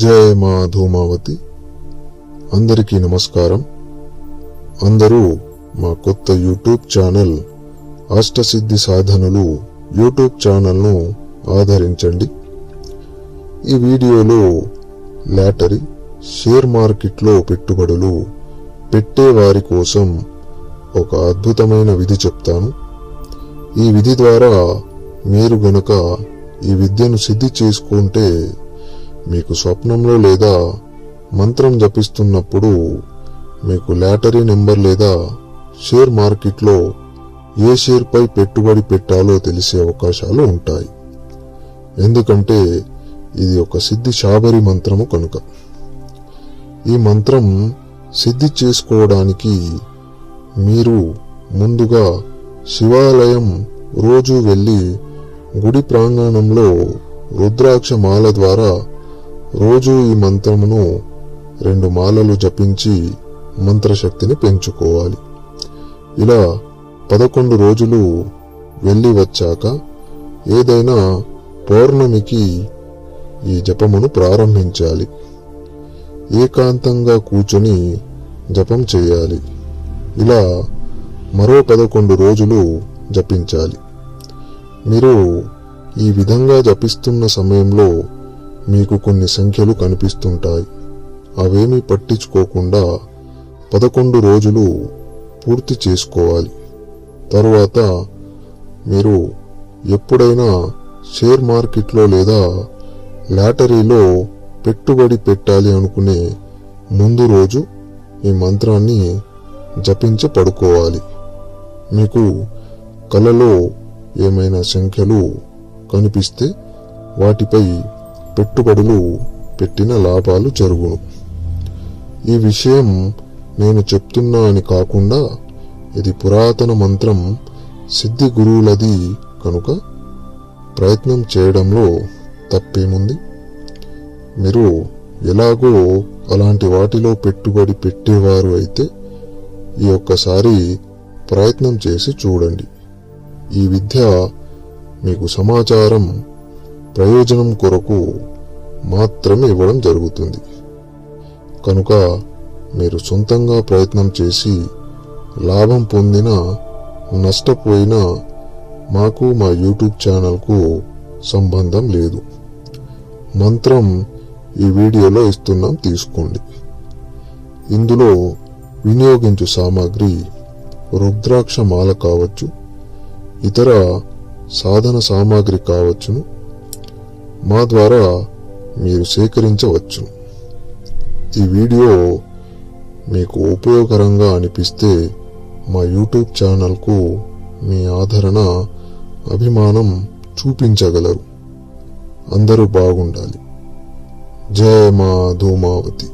జయ మా ధూమావతి. అందరికీ నమస్కారం. అందరూ మా కొత్త యూట్యూబ్ ఛానల్ అష్టసిద్ధి సాధనలు యూట్యూబ్ ఛానల్ను ఆదరించండి. ఈ వీడియోలో లాటరీ షేర్ మార్కెట్లో పెట్టుబడులు పెట్టేవారి కోసం ఒక అద్భుతమైన విధి చెప్తాను. ఈ విధి ద్వారా మీరు గనక ఈ విద్యను సిద్ధి చేసుకుంటే మీకు స్వప్నంలో లేదా మంత్రం జపిస్తున్నప్పుడు మీకు లాటరీ నెంబర్ లేదా షేర్ మార్కెట్లో ఏ షేర్పై పెట్టుబడి పెట్టాలో తెలిసే అవకాశాలు ఉంటాయి. ఎందుకంటే ఇది ఒక సిద్ధి శాబరి మంత్రము కనుక. ఈ మంత్రం సిద్ధి చేసుకోవడానికి మీరు ముందుగా శివాలయం రోజు వెళ్ళి గుడి ప్రాంగణంలో రుద్రాక్ష మాల ద్వారా రోజు ఈ మంత్రమును రెండు మాలలు జపించి మంత్రశక్తిని పెంచుకోవాలి. ఇలా పదకొండు రోజులు వెళ్ళి వచ్చాక ఏదైనా పౌర్ణమికి ఈ జపమును ప్రారంభించాలి. ఏకాంతంగా కూర్చొని జపం చేయాలి. ఇలా మరో పదకొండు రోజులు జపించాలి. మీరు ఈ విధంగా జపిస్తున్న సమయంలో మీకు కొన్ని సంఖ్యలు కనిపిస్తుంటాయి. అవేమీ పట్టించుకోకుండా పదకొండు రోజులు పూర్తి చేసుకోవాలి. తరువాత మీరు ఎప్పుడైనా షేర్ మార్కెట్లో లేదా లాటరీలో పెట్టుబడి పెట్టాలి అనుకునే ముందు రోజు ఈ మంత్రాన్ని జపించి పడుకోవాలి. మీకు కలలో ఏమైనా సంఖ్యలు కనిపిస్తే వాటిపై పెట్టుబడులు పెట్టిన లాభాలు జరుగును. ఈ విషయం నేను చెప్తున్నా అని కాకుండా ఇది పురాతన మంత్రం సిద్ధి గురువులది కనుక ప్రయత్నం చేయడంలో తప్పేముంది? మీరు ఎలాగో అలాంటి వాటిలో పెట్టుబడి పెట్టేవారు అయితే ఈ ఒక్కసారి ప్రయత్నం చేసి చూడండి. ఈ విద్య మీకు సమాచారం ప్రయోజనం కొరకు మాత్రమే ఇవ్వడం జరుగుతుంది. కనుక మీరు సొంతంగా ప్రయత్నం చేసి లాభం పొందిన నష్టపోయినా మాకు మా యూట్యూబ్ ఛానల్కు సంబంధం లేదు. మంత్రం ఈ వీడియోలో ఇస్తున్నాం తీసుకోండి. ఇందులో వినియోగించు సామాగ్రి రుద్రాక్ష మాల కావచ్చు ఇతర సాధన సామాగ్రి కావచ్చును మా ద్వారా మీరు సేకరించవచ్చు. ఈ వీడియో మీకు ఉపయోగకరంగా అనిపిస్తే మా యూట్యూబ్ ఛానల్కు మీ ఆదరణ అభిమానం చూపించగలరు. అందరూ బాగుండాలి. జయ మా ధూమావతి